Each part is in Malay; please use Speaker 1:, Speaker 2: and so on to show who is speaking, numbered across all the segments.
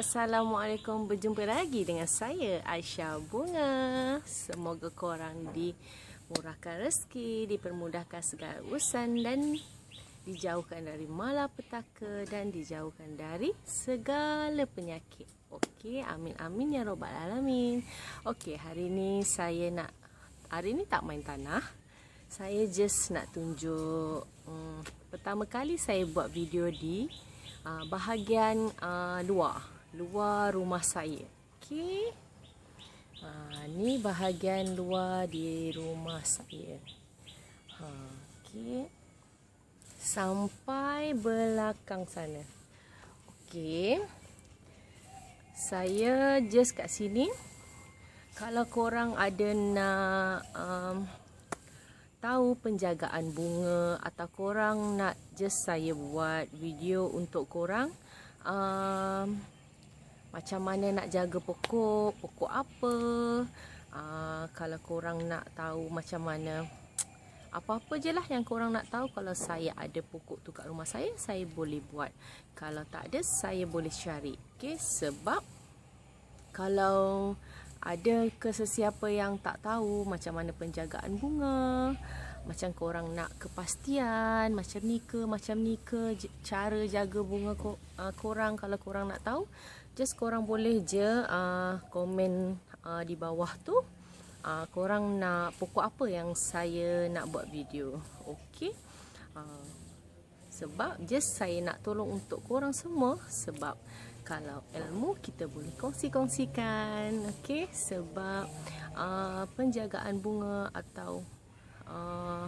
Speaker 1: Assalamualaikum. Berjumpa lagi dengan saya Aisyah Bunga. Semoga korang dimurahkan rezeki Dipermudahkan segala urusan Dan dijauhkan dari malapetaka Dan dijauhkan dari segala penyakit. Okey, amin amin ya robbal alamin. Okey, hari ni saya nak Hari ni tak main tanah. Saya just nak tunjuk um, Pertama kali saya buat video di uh, bahagian uh, luar luar rumah saya. Okey. Ha ni bahagian luar di rumah saya. Ha okey. Sampai belakang sana. Okey. Saya just kat sini. Kalau korang ada nak um, tahu penjagaan bunga atau korang nak just saya buat video untuk korang um, macam mana nak jaga pokok, pokok apa? Uh, kalau korang nak tahu macam mana apa-apa je lah yang korang nak tahu. Kalau saya ada pokok tu kat rumah saya saya boleh buat. Kalau tak ada saya boleh cari. Okay? sebab kalau ada ke sesiapa yang tak tahu macam mana penjagaan bunga macam korang nak kepastian macam ni ke macam ni ke cara jaga bunga uh, korang kalau korang nak tahu just korang boleh je uh, komen uh, di bawah tu uh, korang nak pokok apa yang saya nak buat video. Okey? Uh, sebab just saya nak tolong untuk korang semua sebab kalau ilmu kita boleh kongsi-kongsikan. Okey? Sebab uh, penjagaan bunga atau uh,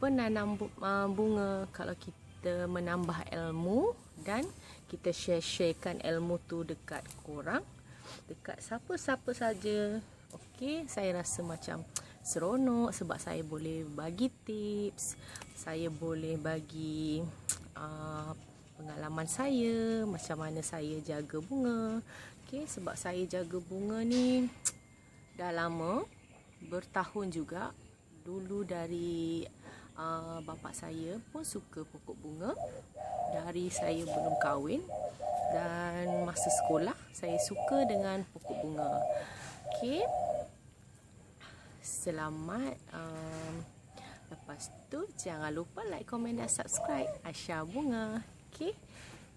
Speaker 1: penanam uh, bunga kalau kita menambah ilmu dan kita share-sharekan ilmu tu dekat korang dekat siapa-siapa saja. Okey saya rasa macam seronok sebab saya boleh bagi tips saya boleh bagi uh, pengalaman saya macam mana saya jaga bunga. Okey sebab saya jaga bunga ni dah lama bertahun juga. Dulu dari uh, bapa saya pun suka pokok bunga. Dari saya belum kahwin dan masa sekolah saya suka dengan pokok bunga. Okey. Selamat um, lepas tu jangan lupa like komen dan subscribe Aisyah Bunga. Okey.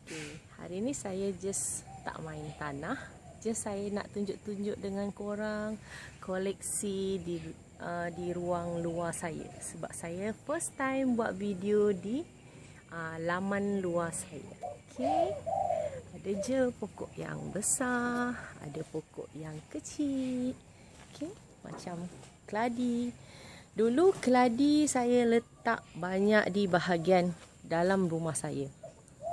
Speaker 1: Okey hari ni saya just tak main tanah. Just saya nak tunjuk-tunjuk dengan korang koleksi di uh, di ruang luar saya. Sebab saya first time buat video di uh, laman luar saya. Okey. Ada je pokok yang besar ada pokok yang kecil. Okey. Macam keladi. Dulu keladi saya letak banyak di bahagian dalam rumah saya.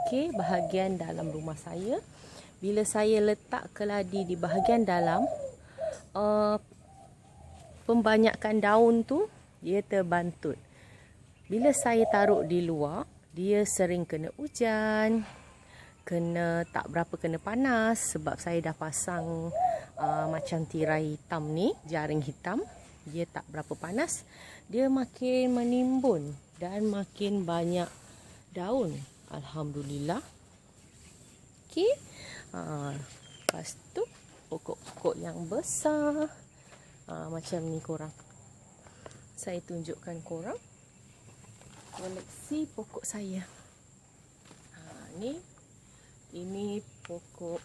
Speaker 1: Okey bahagian dalam rumah saya. Bila saya letak keladi di bahagian dalam uh, pembanyakkan daun tu dia terbantut bila saya taruh di luar dia sering kena hujan kena tak berapa kena panas sebab saya dah pasang uh, macam tirai hitam ni jaring hitam dia tak berapa panas dia makin menimbun dan makin banyak daun Alhamdulillah. Okey. Ha, lepas tu pokok-pokok yang besar. Ha, macam ni korang. Saya tunjukkan korang. Koleksi pokok saya. Ha, ni. Ini pokok.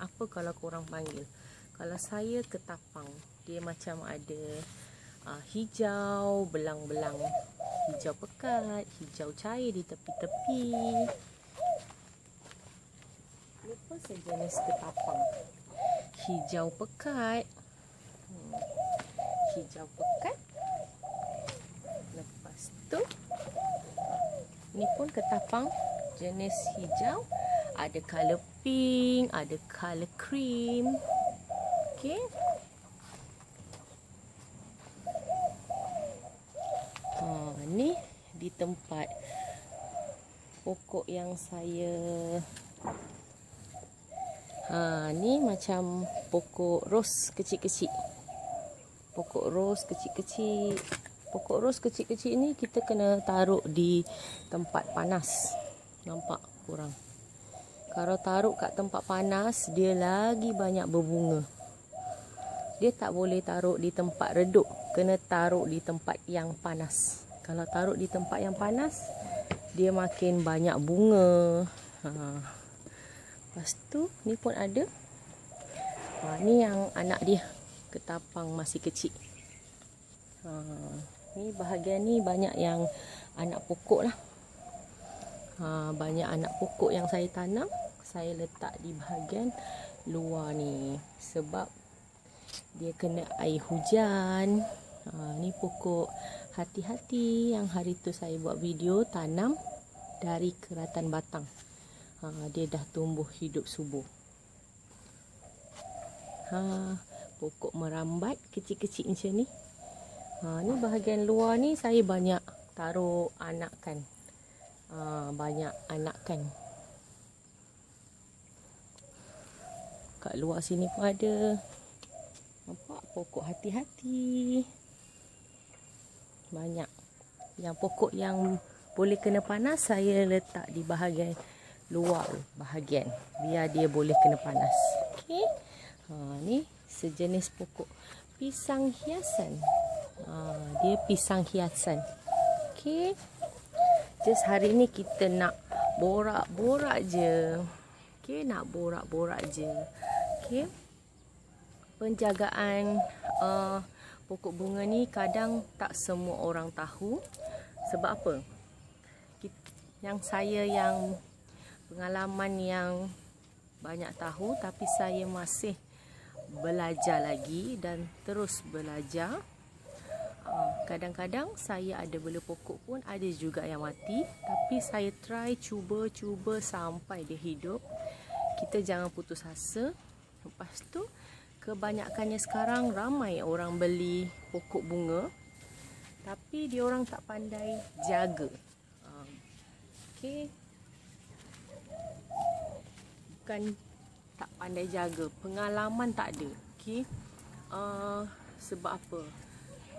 Speaker 1: Apa kalau korang panggil. Kalau saya ketapang. Dia macam ada uh, hijau, belang-belang hijau pekat, hijau cair di tepi-tepi. Lupa sejenis ketapang. Hijau pekat. Hmm. Hijau pekat. Lepas tu ni pun ketapang jenis hijau. Ada color pink, ada color cream. Okay. ni di tempat pokok yang saya ha ni macam pokok ros kecil-kecil pokok ros kecil-kecil pokok ros kecil-kecil ni kita kena taruh di tempat panas nampak kurang Kalau taruh kat tempat panas, dia lagi banyak berbunga. Dia tak boleh taruh di tempat redup. Kena taruh di tempat yang panas. Kalau taruh di tempat yang panas, dia makin banyak bunga. Ha. Lepas tu, ni pun ada. Ha, ni yang anak dia. Ketapang masih kecil. Ha. Ni bahagian ni banyak yang anak pokok lah ha, banyak anak pokok yang saya tanam saya letak di bahagian luar ni sebab dia kena air hujan ha, ni pokok hati-hati yang hari tu saya buat video tanam dari keratan batang ha, dia dah tumbuh hidup subuh ha, pokok merambat kecil-kecil macam ni. Ha, ni bahagian luar ni saya banyak taruh anakan uh, banyak anak kan. Kat luar sini pun ada. Nampak? Pokok hati-hati. Banyak. Yang pokok yang boleh kena panas saya letak di bahagian luar bahagian. Biar dia boleh kena panas. Okey. Ha ni sejenis pokok pisang hiasan ha, dia pisang hiasan okey Just hari ni kita nak borak-borak je. Okay, nak borak-borak je. Okay. Penjagaan uh, pokok bunga ni kadang tak semua orang tahu. Sebab apa? Yang saya yang pengalaman yang banyak tahu tapi saya masih belajar lagi dan terus belajar. Ah, kadang-kadang saya ada bela pokok pun ada juga yang mati tapi saya try cuba-cuba sampai dia hidup. Kita jangan putus asa. Lepas tu kebanyakannya sekarang ramai orang beli pokok bunga tapi dia orang tak pandai jaga. Ah, okey. Bukan tak pandai jaga pengalaman tak ada. Okey? Uh, sebab apa?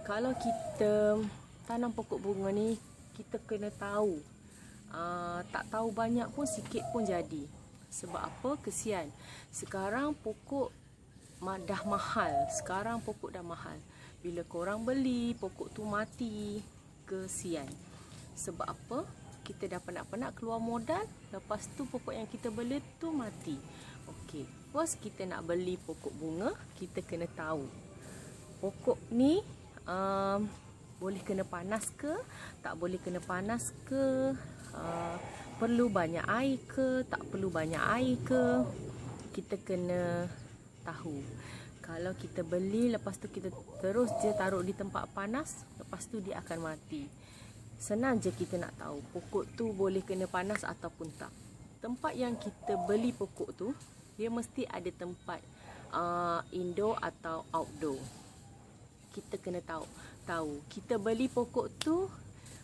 Speaker 1: Kalau kita tanam pokok bunga ni kita kena tahu. Uh, tak tahu banyak pun sikit pun jadi. Sebab apa? Kesian. Sekarang pokok dah mahal. Sekarang pokok dah mahal. Bila korang beli pokok tu mati. Kesian. Sebab apa? Kita dah penat-penat keluar modal lepas tu pokok yang kita beli tu mati okey bos kita nak beli pokok bunga kita kena tahu. Pokok ni um, boleh kena panas ke tak boleh kena panas ke uh, perlu banyak air ke tak perlu banyak air ke kita kena tahu. Kalau kita beli lepas tu kita terus je taruh di tempat panas lepas tu dia akan mati. Senang je kita nak tahu pokok tu boleh kena panas ataupun tak. Tempat yang kita beli pokok tu dia mesti ada tempat uh, indoor atau outdoor. Kita kena tahu tahu. Kita beli pokok tu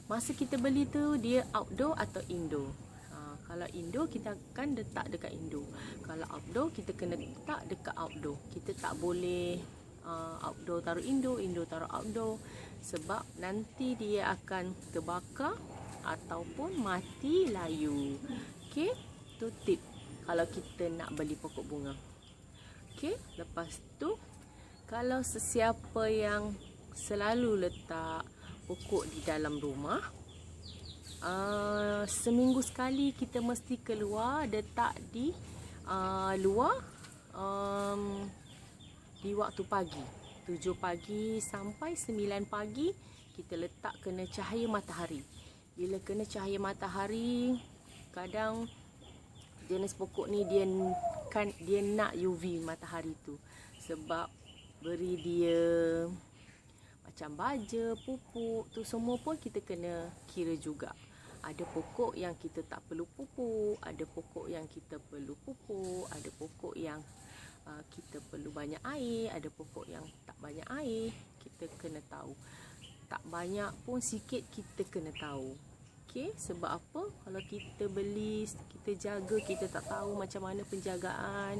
Speaker 1: masa kita beli tu dia outdoor atau indoor? Ha, kalau indoor kita akan letak dekat indoor. Kalau outdoor kita kena letak dekat outdoor. Kita tak boleh uh, outdoor taruh indoor indoor taruh outdoor. Sebab nanti dia akan terbakar ataupun mati layu. Okey? Tu tip kalau kita nak beli pokok bunga. Okey lepas tu kalau sesiapa yang selalu letak pokok di dalam rumah uh, seminggu sekali kita mesti keluar letak di uh, luar um, di waktu pagi. 7 pagi sampai 9 pagi kita letak kena cahaya matahari. Bila kena cahaya matahari kadang jenis pokok ni dia kan dia nak UV matahari tu sebab beri dia macam baja, pupuk tu semua pun kita kena kira juga. Ada pokok yang kita tak perlu pupuk, ada pokok yang kita perlu pupuk, ada pokok yang uh, kita perlu banyak air, ada pokok yang tak banyak air, kita kena tahu. Tak banyak pun sikit kita kena tahu. Okey, sebab apa? Kalau kita beli, kita jaga, kita tak tahu macam mana penjagaan,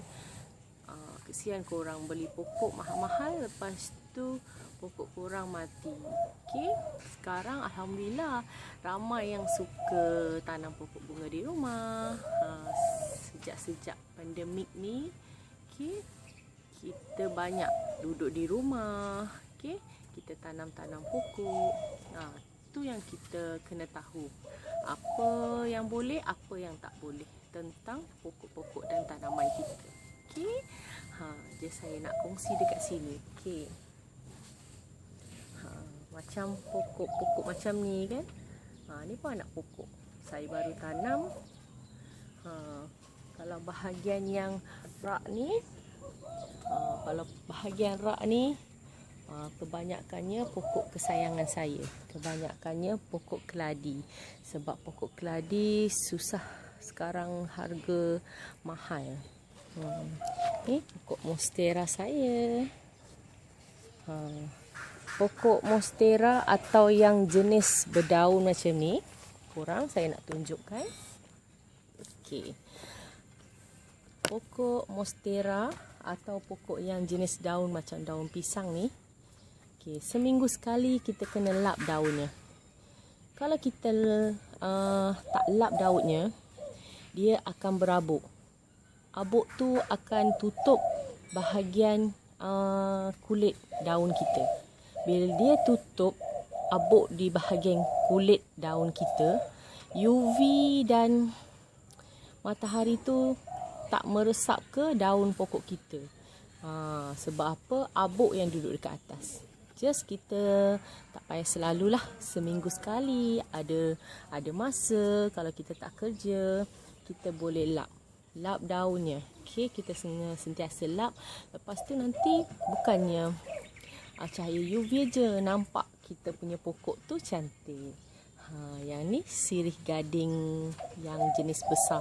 Speaker 1: uh, kesian korang beli pokok mahal-mahal lepas tu pokok korang mati. Okey, sekarang alhamdulillah ramai yang suka tanam pokok bunga di rumah. Uh, sejak-sejak pandemik ni, okey, kita banyak duduk di rumah, okey, kita tanam-tanam pokok. Nah, tu yang kita kena tahu. Apa yang boleh, apa yang tak boleh tentang pokok-pokok dan tanaman kita. Okey. Ha, je saya nak kongsi dekat sini. Okey macam pokok-pokok macam ni kan ha, ni pun anak pokok saya baru tanam ha, kalau bahagian yang rak ni ha, kalau bahagian rak ni ha, kebanyakannya pokok kesayangan saya. Kebanyakannya pokok keladi. Sebab pokok keladi susah sekarang harga mahal. Hmm. ni pokok monstera saya. Ha. Pokok monstera atau yang jenis berdaun macam ni kurang saya nak tunjukkan. Okey. Pokok monstera atau pokok yang jenis daun macam daun pisang ni okey seminggu sekali kita kena lap daunnya. Kalau kita uh, tak lap daunnya dia akan berabuk. Abuk tu akan tutup bahagian uh, kulit daun kita. Bila dia tutup abuk di bahagian kulit daun kita UV dan matahari tu tak meresap ke daun pokok kita? Ha, sebab apa? Abuk yang duduk dekat atas just kita tak payah selalulah seminggu sekali ada ada masa kalau kita tak kerja kita boleh lap lap daunnya okey kita sentiasa lap lepas tu nanti bukannya uh, cahaya UV je nampak kita punya pokok tu cantik. Ha, yang ni sirih gading yang jenis besar.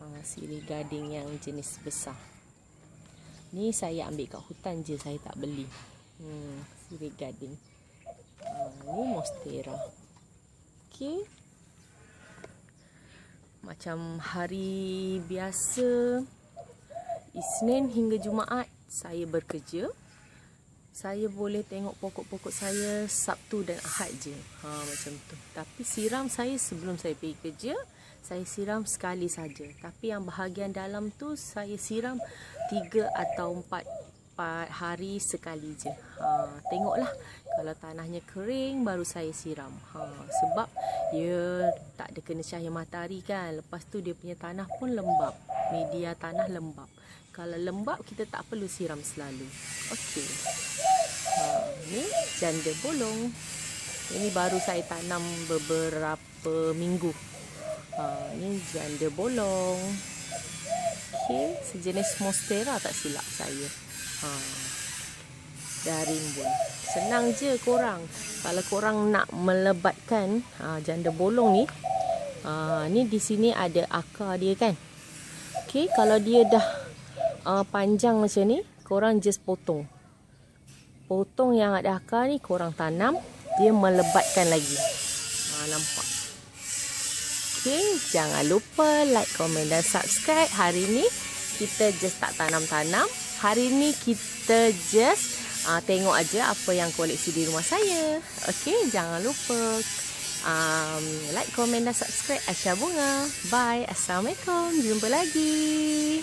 Speaker 1: Ha, sirih gading yang jenis besar. Ni saya ambil kat hutan je, saya tak beli. Hmm, sirih gading. Ha, ni monstera. Okey. Macam hari biasa, Isnin hingga Jumaat, saya bekerja saya boleh tengok pokok-pokok saya Sabtu dan Ahad je. Ha macam tu. Tapi siram saya sebelum saya pergi kerja, saya siram sekali saja. Tapi yang bahagian dalam tu saya siram 3 atau 4 4 hari sekali je. Ha tengoklah kalau tanahnya kering baru saya siram. Ha sebab dia tak ada kena cahaya matahari kan. Lepas tu dia punya tanah pun lembap. Media tanah lembap. Kalau lembap kita tak perlu siram selalu. Okey. Ha, ni janda bolong. Ini baru saya tanam beberapa minggu. Ha, ni janda bolong. Okey, sejenis monstera tak silap saya. Ha. Dari rimbun. Senang je korang. Kalau korang nak melebatkan ha, janda bolong ni, ha, ni di sini ada akar dia kan. Okey, kalau dia dah uh, panjang macam ni korang just potong potong yang ada akar ni korang tanam dia melebatkan lagi ha, nampak Okay, jangan lupa like, komen dan subscribe. Hari ni kita just tak tanam-tanam. Hari ni kita just uh, tengok aja apa yang koleksi di rumah saya. Okay, jangan lupa um, like, komen dan subscribe Asya Bunga. Bye. Assalamualaikum. Jumpa lagi.